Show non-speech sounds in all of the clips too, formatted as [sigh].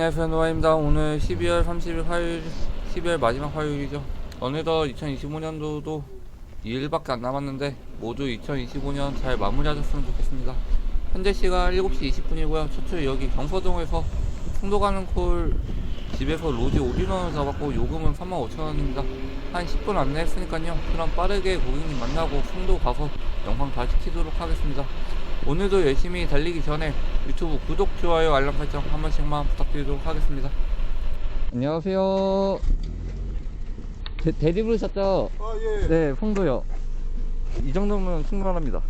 안녕하세요 노아입니다. 오늘 12월 30일 화요일 12월 마지막 화요일이죠. 어느덧 2025년도도 2일밖에 안 남았는데 모두 2025년 잘 마무리하셨으면 좋겠습니다. 현재 시간 7시 20분이고요. 첫째 여기 경서동에서 송도 가는 콜 집에서 로지 오리런을 잡았고 요금은 35,000원입니다. 한 10분 안내했으니까요. 그럼 빠르게 고객님 만나고 송도 가서 영상 다시 키도록 하겠습니다 오늘도 열심히 달리기 전에 유튜브 구독, 좋아요, 알람 설정 한 번씩만 부탁드리도록 하겠습니다. 안녕하세요. 대, 대리 부르셨죠? 아, 예. 네, 송도요. 이 정도면 충분합니다.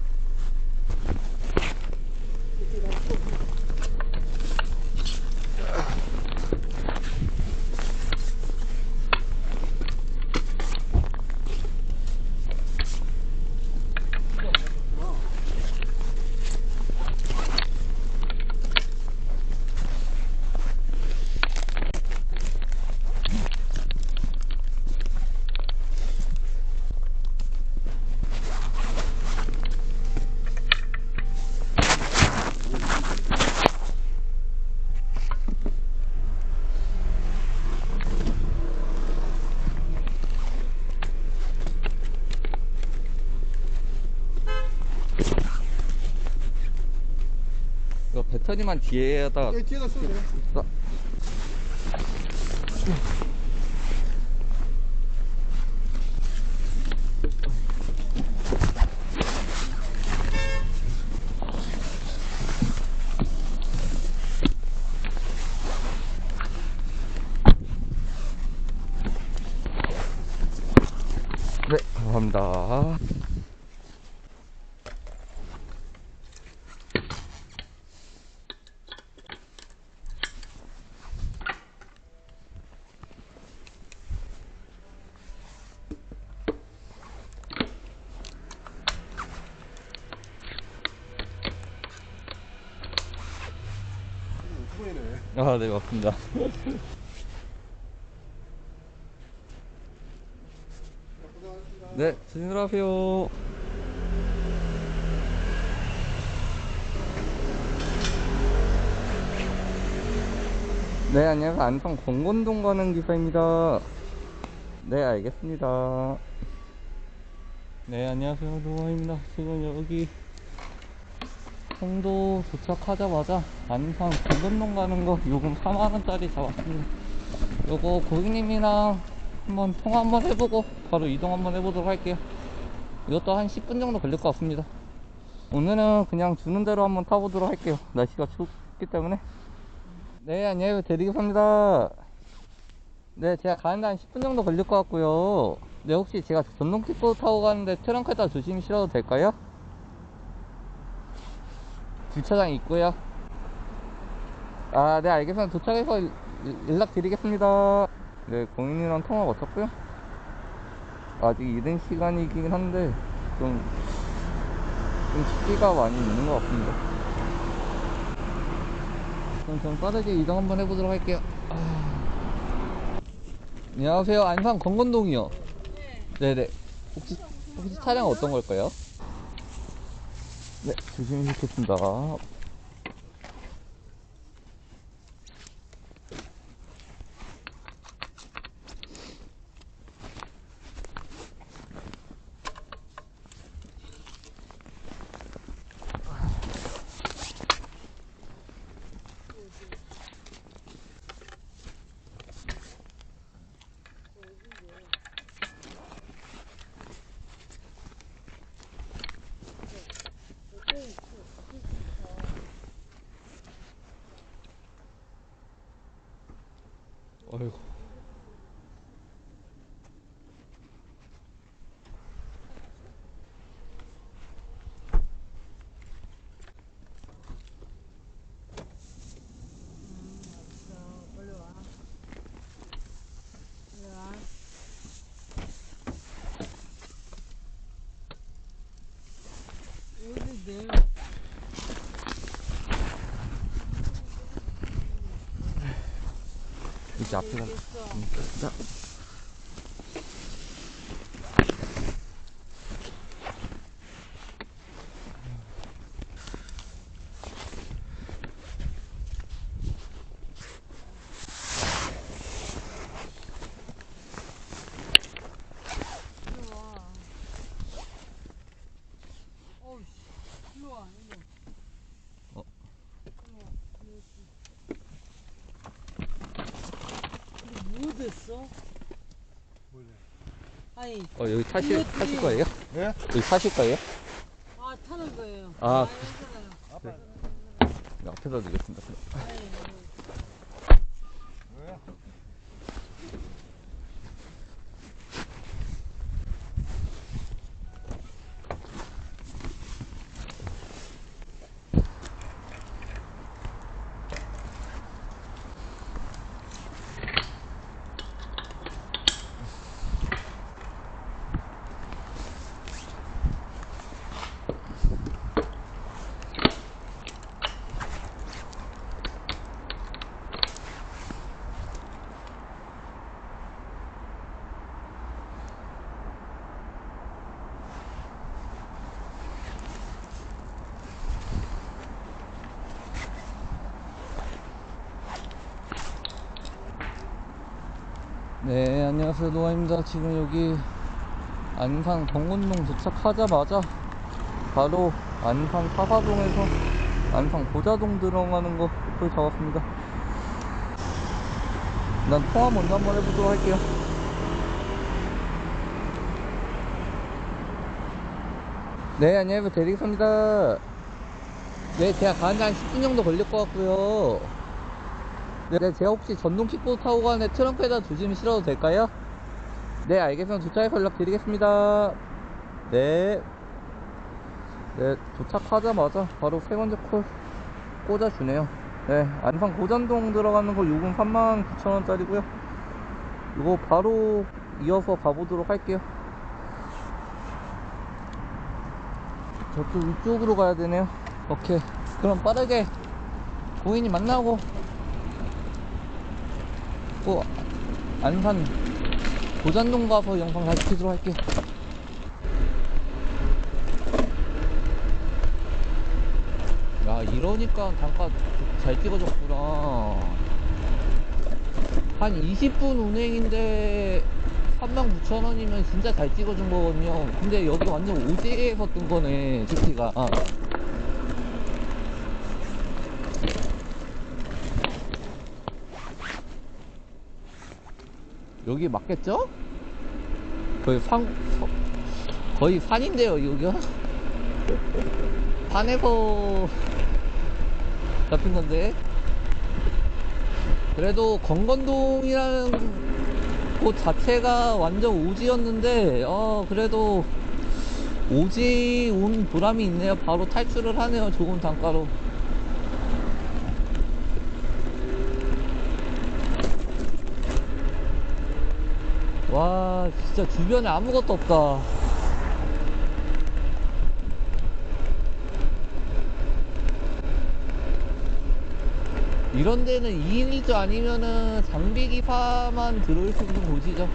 이거 배터리만 뒤에다 예, 뒤에다 쓰면 돼요. 아. 네, 감사합니다. 오토바이네. 아, 네, 맞습니다. [laughs] 네, 조심들 하세요. 네, 안녕하세요. 안성 공곤동 가는 기사입니다. 네, 알겠습니다. 네, 안녕하세요. 노아입니다. 지금 여기 송도 도착하자마자 안산 공건동 가는 거 요금 4만원짜리 잡았습니다. 요거 고객님이랑 한번 통화 한번 해보고 바로 이동 한번 해보도록 할게요. 이것도 한 10분 정도 걸릴 것 같습니다. 오늘은 그냥 주는 대로 한번 타보도록 할게요. 날씨가 춥기 때문에. 네 안녕하세요. 대리기사입니다. 네 제가 가는데 한 10분 정도 걸릴 것 같고요. 네 혹시 제가 전동 킥보드 타고 가는데 트렁크에다 조심히 실어도 될까요? 주차장 있고요. 아, 네, 알겠습니다. 도착해서 일- 연락 드리겠습니다. 네, 고객님이랑 통화 마쳤고요. 아직 이른 시간이긴 한데, 좀, 좀 춥기가 많이 있는 것 같습니다. 그럼 좀 빠르게 이동 한번 해보도록 할게요. 아... 안녕하세요. 안산 건건동이요. 네네. 혹시, 혹시 차량 어떤 걸까요? 네, 조심히 뵙겠습니다. 어이구. 이제 앞에 가. 자. 됐어? 아니, 어, 여기 타실, 이것들이- 타실 거예요? 네? 여기 타실 거예요? 아, 타는 거예요. 아. 괜찮아요. 네, 앞에다 드리겠습니다. 네, 네. 네, 안녕하세요. 노아입니다. 지금 여기 안산 경운동 도착하자마자 바로 안산 사사동에서 안산 고자동 들어가는 거 목표 잡았습니다. 난 통화 먼저 한번 해보도록 할게요. 네, 안녕하세요. 대리기사입니다. 네, 제가 가는데 한 10분 정도 걸릴 것 같고요. 네, 제가 혹시 전동 킥보드 타고 가는데 트렁크에다 두시면 실어도 될까요? 네, 알겠습니다. 도착해서 연락드리겠습니다. 네. 네, 도착하자마자 바로 세 번째 콜 꽂아주네요. 네, 안산 고잔동 들어가는 거 요금 39,000원짜리고요. 이거 바로 이어서 가보도록 할게요. 저쪽 위쪽으로 가야 되네요. 오케이. 그럼 빠르게 고인이 만나고 또 안산 고잔동 가서 영상 다시 키도록 할게요. 야 이러니까 단가 잘 찍어줬구나. 한 20분 운행인데 39,000원이면 진짜 잘 찍어준 거거든요. 근데 여기 완전 오지에서 뜬 거네, GT가. 여기 맞겠죠? 거의 산, 서- 거의 산인데요, 여기가? 산에서 잡힌 건데. 그래도 건건동이라는 곳 자체가 완전 오지였는데, 어, 그래도 오지 온 보람이 있네요. 바로 탈출을 하네요, 좋은 단가로. 와 진짜 주변에 아무것도 없다. 이런 데는 2인 1조 아니면은 장비 기사만 들어올 수 있는 곳이죠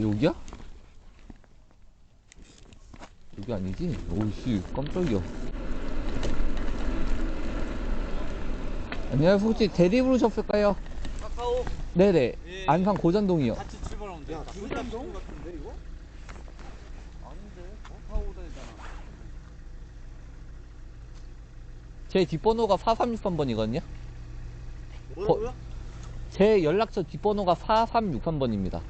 뭐야 여기야? 여기 아니지? 오우씨 깜짝이야 안녕하세요 혹시 대리 부르셨을까요? 카카오 네네 예. 안산 고잔동이요 같이 출발하면 돼. 야, 두산동 같은데 이거? 아닌데? 카카오 다니잖아. 제 뒷번호가 4363번이거든요 뭐라고요? 제 연락처 뒷번호가 4363번입니다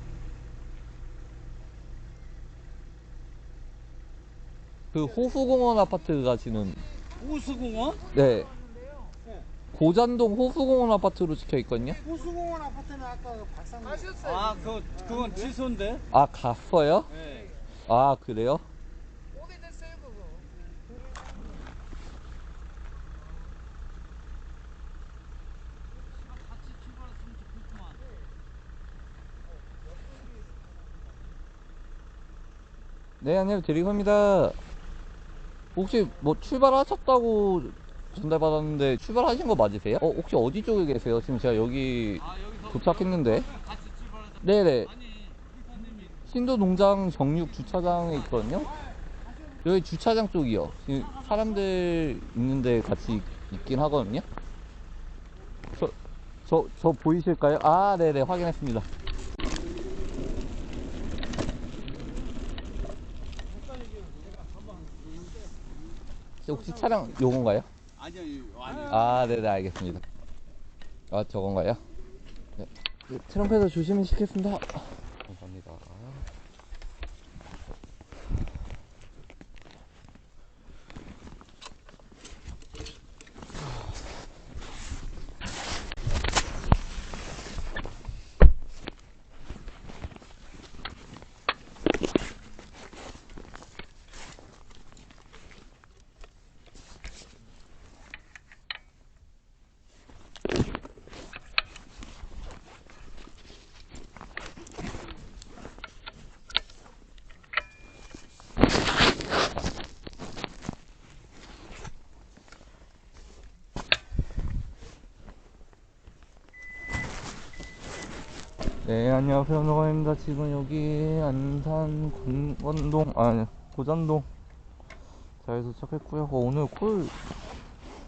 그 호수공원 아파트 가시는 호수공원? 네 고잔동 호수공원 아파트로 찍혀 있거든요 호수공원 아파트는 아까 그 박상 아, 그 그건 취소인데. 아 갔어요? 네. 아 그래요? 같이 출발했으면 좋겠구만. 네, 안녕하세요. 대리입니다. 혹시 뭐 출발하셨다고 전달받았는데 출발하신 거 맞으세요? 어, 혹시 어디 쪽에 계세요? 지금 제가 여기 도착했는데. 네네. 기사님이 신도 농장 정육 주차장에 있거든요? 여기 주차장 쪽이요. 지금 사람들 있는데 같이 있- 있긴 하거든요. 저, 저, 저 보이실까요? 아, 네네, 확인했습니다. 혹시 차량 요건가요? 아니요, 아니요. 아, 네네, 알겠습니다. 아, 저건가요? 네. 네, 트럼펫을 조심히 시켰습니다. 감사합니다. 네, 안녕하세요. 노가입니다. 지금 여기 안산 권원동, 아니, 고잔동 잘 도착했고요. 어, 오늘 콜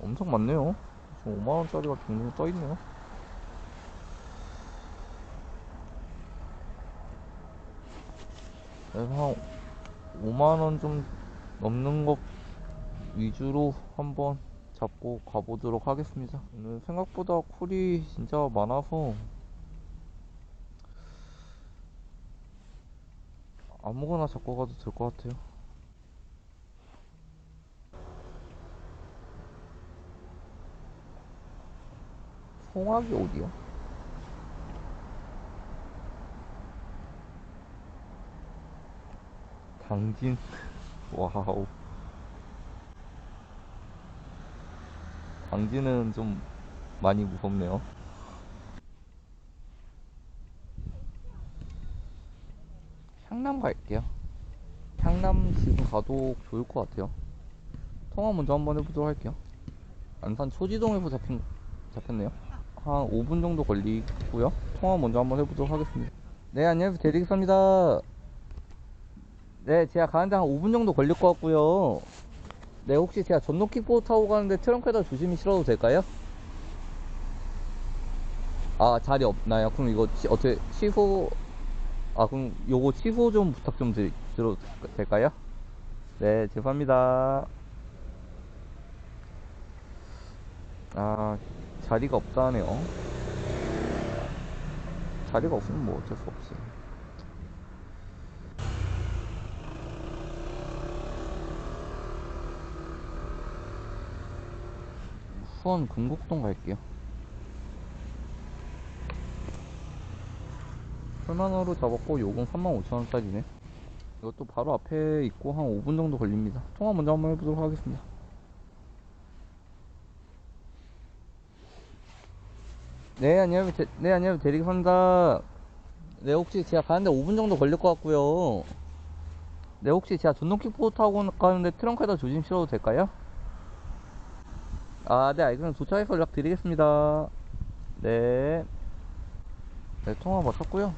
엄청 많네요. 지금 5만원짜리가 종류 떠있네요. 그래서 한 5만원 좀 넘는 것 위주로 한번 잡고 가보도록 하겠습니다. 오늘 생각보다 콜이 진짜 많아서 아무거나 잡고 가도 될 것 같아요. 송악이 어디야? 당진 [laughs] 와우 당진은 좀 많이 무섭네요. 향남 갈게요. 향남 지금 가도 좋을 것 같아요. 통화 먼저 한번 해보도록 할게요. 안산 초지동에서 잡힌, 잡혔네요. 한 5분 정도 걸리고요. 통화 먼저 한번 해보도록 하겠습니다. 네, 안녕하세요. 대리기사입니다. 네, 제가 가는데 한 5분 정도 걸릴 것 같고요. 네, 혹시 제가 전동 킥보드 타고 가는데 트렁크에다 조심히 실어도 될까요? 아, 자리 없나요? 그럼 이거 치- 어떻게 취소, 아, 그럼 요거 취소 좀 부탁 좀 드, 들어도 될까요? 네, 죄송합니다. 아, 자리가 없다네요. 자리가 없으면 뭐 어쩔 수 없어요. 수원 금곡동 갈게요. 8만원으로 잡았고 요금 35,000원짜리네. 이것도 바로 앞에 있고 한 5분 정도 걸립니다. 통화 먼저 한번 해보도록 하겠습니다. 네, 안녕하세요. 대- 네, 안녕하세요. 대리기사입니다. 네, 혹시 제가 가는데 5분 정도 걸릴 것 같고요. 네, 혹시 제가 전동킥보드 타고 가는데 트렁크에다 조심 실어도 될까요? 아, 네, 알겠습니다. 도착해서 연락드리겠습니다. 네. 네, 통화 마쳤고요.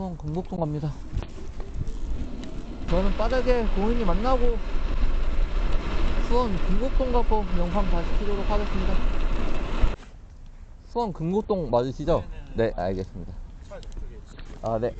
수원 금곡동 갑니다. 저는 빠르게 고인이 만나고 수원 금곡동 가고 영상 다시 키도록 하겠습니다. 수원 금곡동 맞으시죠? 네, 알겠습니다. 아, 네.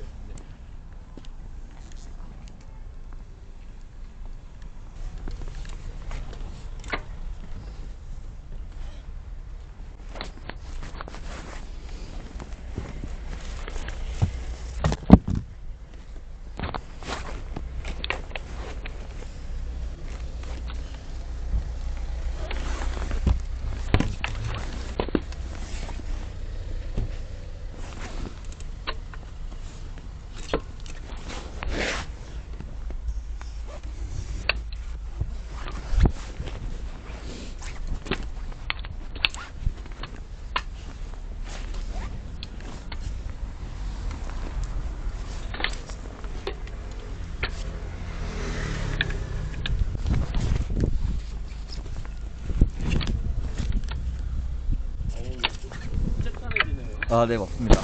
아, 네, 맞습니다.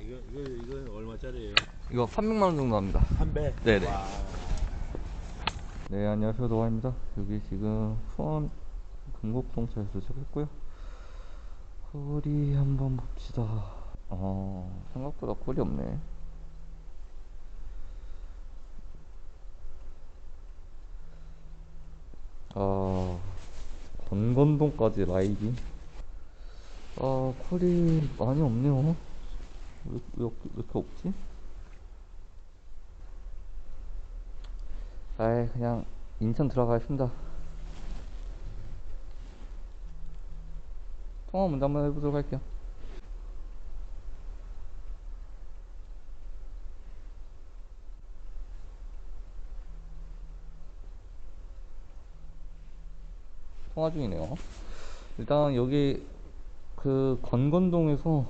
이거 이거 이거 300만 원 정도 합니다. 한 배. 네네. 네, 안녕하세요. 노아입니다. 여기 지금 수원 금곡동차에서 도착했고요. 콜이 한번 봅시다. 어, 생각보다 콜이 없네. 건건동까지 라이딩. 아, 콜이 많이 없네요. 왜, 왜, 왜 이렇게 없지? 아이 그냥 인천 들어가겠습니다 통화 먼저 한번 해보도록 할게요 통화 중이네요 일단 여기 그 건건동에서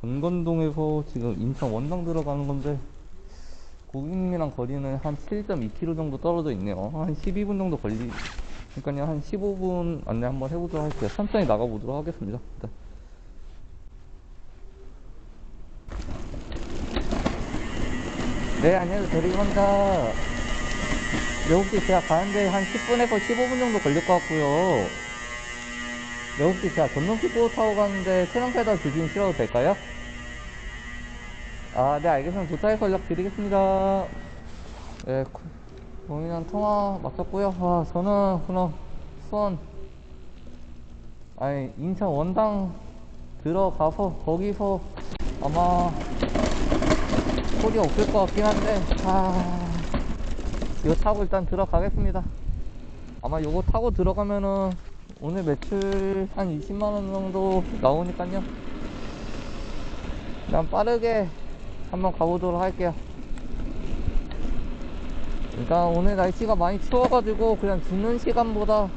건건동에서 지금 인천 원당 들어가는 건데 고객님이랑 거리는 한 7.2km 정도 떨어져 있네요. 한 12분 정도 걸리, 그러니까요, 한 15분 안내 한번 해보도록 할게요. 천천히 나가보도록 하겠습니다. 일단. 네, 안녕하세요. 대리입니다. 네, 혹시 제가 가는데 한 10분에서 15분 정도 걸릴 것 같고요. 네, 혹시 제가 전동킥보 타고 가는데 페달 주시면 실어도 될까요? 아, 네, 알겠습니다. 도착해서 연락드리겠습니다. 네, 고민한 통화 마쳤고요. 아, 저는 그럼 수원, 아니, 인천 원당 들어가서 거기서 아마 콜이 없을 것 같긴 한데, 아, 이거 타고 일단 들어가겠습니다. 아마 이거 타고 들어가면은 오늘 매출 한 20만원 정도 나오니까요. 그냥 빠르게 한번 가보도록 할게요. 일단 오늘 날씨가 많이 추워가지고 그냥 죽는 시간보다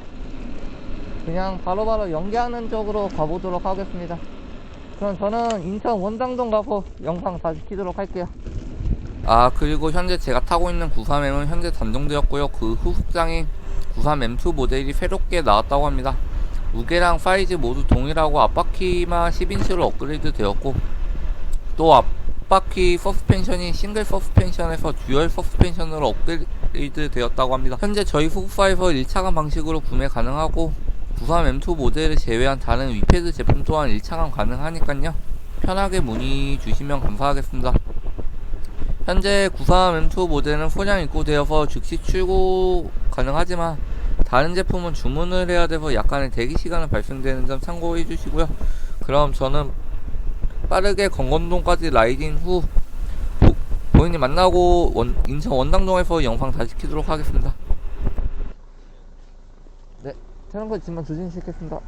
그냥 바로바로 연기하는 쪽으로 가보도록 하겠습니다. 그럼 저는 인천 원당동 가서 영상 다시 키도록 할게요. 아 그리고 현재 제가 타고 있는 93M은 현재 단종되었고요. 그 후속장인 93M2 모델이 새롭게 나왔다고 합니다. 무게랑 사이즈 모두 동일하고 앞바퀴만 10인치로 업그레이드 되었고 또 앞바퀴 서스펜션이 싱글 서스펜션에서 듀얼 서스펜션으로 업그레이드 되었다고 합니다. 현재 저희 후쿠파에서 1차감 방식으로 구매 가능하고 93M2 모델을 제외한 다른 위패드 제품 또한 1차감 가능하니까요. 편하게 문의 주시면 감사하겠습니다. 현재 93M2 모델은 소량 입고되어서 즉시 출고 가능하지만 다른 제품은 주문을 해야 돼서 약간의 대기 시간이 발생되는 점 참고해 주시고요. 그럼 저는 빠르게 건건동까지 라이딩 후 고- 고객님 만나고 원- 인천 원당동에서 영상 다시 키도록 하겠습니다. 네, 트렁크 짐만 조심히 싣겠습니다.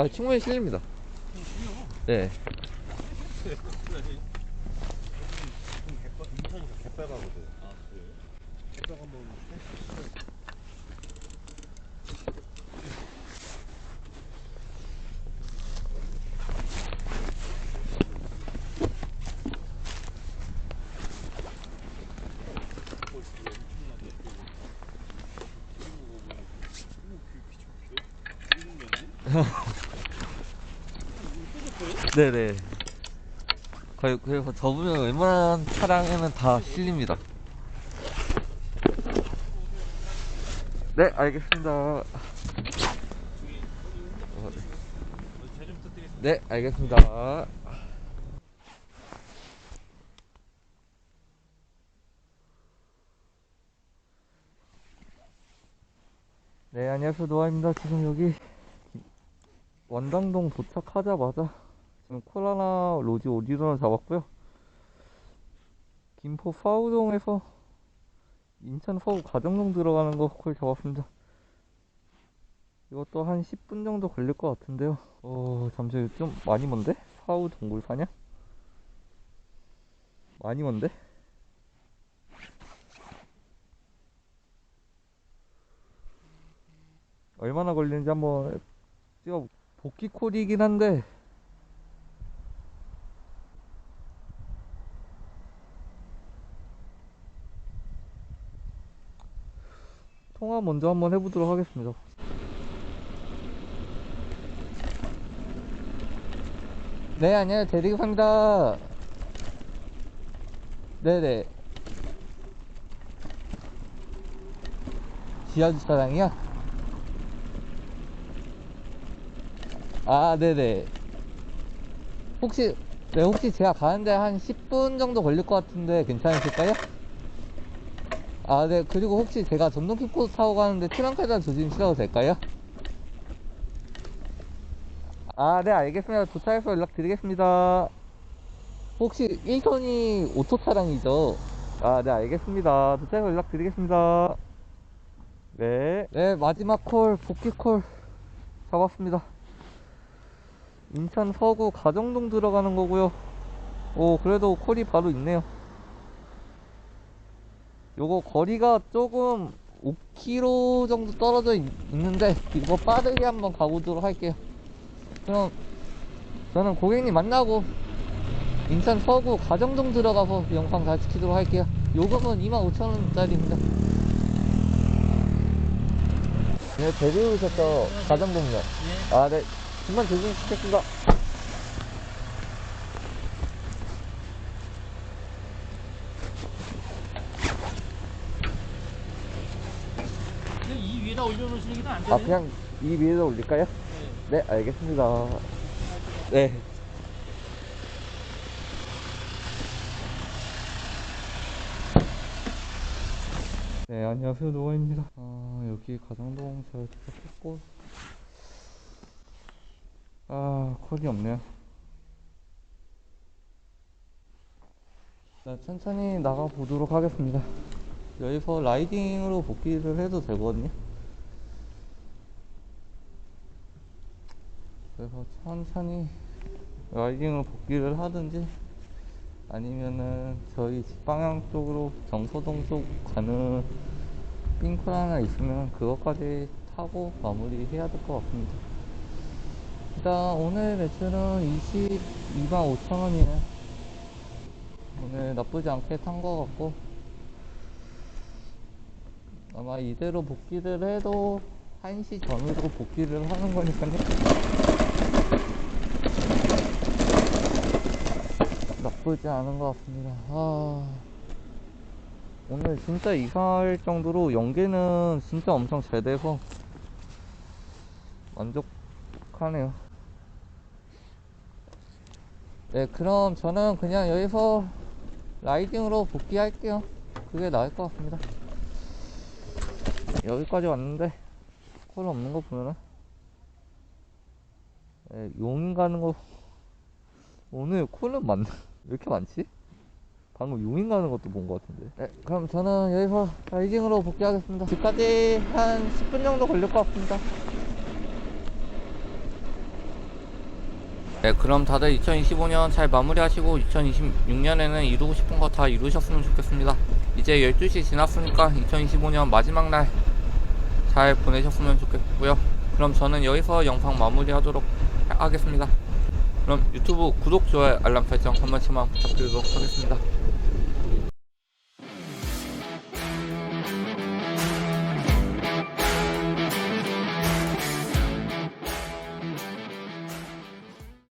아, 충분히 실립니다. 네. 네네. 거의, 그래서 접으면 웬만한 차량에는 다 실립니다. 네, 알겠습니다. 어, 네, 알겠습니다. 네, 안녕하세요. 노아입니다. 지금 여기 원당동 도착하자마자 지금 코라나 로지 오디런을 잡았고요. 김포 사우동에서 인천 서구 가정동 들어가는 거 콜 잡았습니다. 이것도 한 10분 정도 걸릴 것 같은데요. 어, 잠시 좀 많이 먼데? 사우 동굴 사냥? 많이 먼데? 얼마나 걸리는지 한번 찍어 복귀 콜이긴 한데 먼저 한번 해보도록 하겠습니다. 네, 안녕하세요. 대리기사입니다. 네네. 지하주차장이요? 아, 네네. 혹시, 네, 혹시 제가 가는데 한 10분 정도 걸릴 것 같은데 괜찮으실까요? 아, 네. 그리고 혹시 제가 전동 킥보드 타고 가는데 트렁크에다 두시면 실어도 될까요? 아, 네, 알겠습니다. 도착해서 연락드리겠습니다. 혹시 1톤이 오토 차량이죠? 아, 네, 알겠습니다. 도착해서 연락드리겠습니다. 네. 네, 마지막 콜, 복귀 콜 잡았습니다. 인천 서구 가정동 들어가는 거고요. 오, 그래도 콜이 바로 있네요. 요거 거리가 조금 5km 정도 떨어져 있, 있는데 이거 빠르게 한번 가보도록 할게요. 그럼 저는 고객님 만나고 인천 서구 가정동 들어가서 영상 잘 지키도록 할게요. 요금은 25,000원짜리입니다. 네, 데리고 오셨죠? 가정동요. 아, 네. 중간 대신 시켰습니다. 이 위에다 아, 그냥 이 위에다 올릴까요? 네, 알겠습니다. 네. 네, 안녕하세요. 노아입니다. 아, 여기 가정동 잘 도착했고. 아, 콜이 없네요. 자, 천천히 나가 보도록 하겠습니다. 여기서 라이딩으로 복귀를 해도 되거든요. 그래서 천천히 라이딩을 복귀를 하든지 아니면은 저희 집 방향 쪽으로 정서동 쪽 가는 삥콜 하나 있으면 그것까지 타고 마무리 해야 될 것 같습니다. 일단 오늘 매출은 22만 5천 원이에요. 오늘 나쁘지 않게 탄 것 같고 아마 이대로 복귀를 해도 1시 전으로 복귀를 하는 거니까요. 나쁘지 않은 것 같습니다. 아, 오늘 진짜 이상할 정도로 연계는 진짜 엄청 잘 돼서 만족하네요. 네, 그럼 저는 그냥 여기서 라이딩으로 복귀할게요. 그게 나을 것 같습니다. 여기까지 왔는데 콜 없는 거 보면은 네, 용인 가는 거 오늘 콜은 많, 왜 이렇게 많지? 방금 용인 가는 것도 본 것 같은데. 네, 그럼 저는 여기서 라이딩으로 복귀하겠습니다. 집까지 한 10분 정도 걸릴 것 같습니다. 네, 그럼 다들 2025년 잘 마무리하시고 2026년에는 이루고 싶은 거 다 이루셨으면 좋겠습니다. 이제 12시 지났으니까 2025년 마지막 날 잘 보내셨으면 좋겠고요. 그럼 저는 여기서 영상 마무리 하도록 하겠습니다. 그럼 유튜브 구독, 좋아요, 알람 설정 한 번씩만 부탁드리도록 하겠습니다.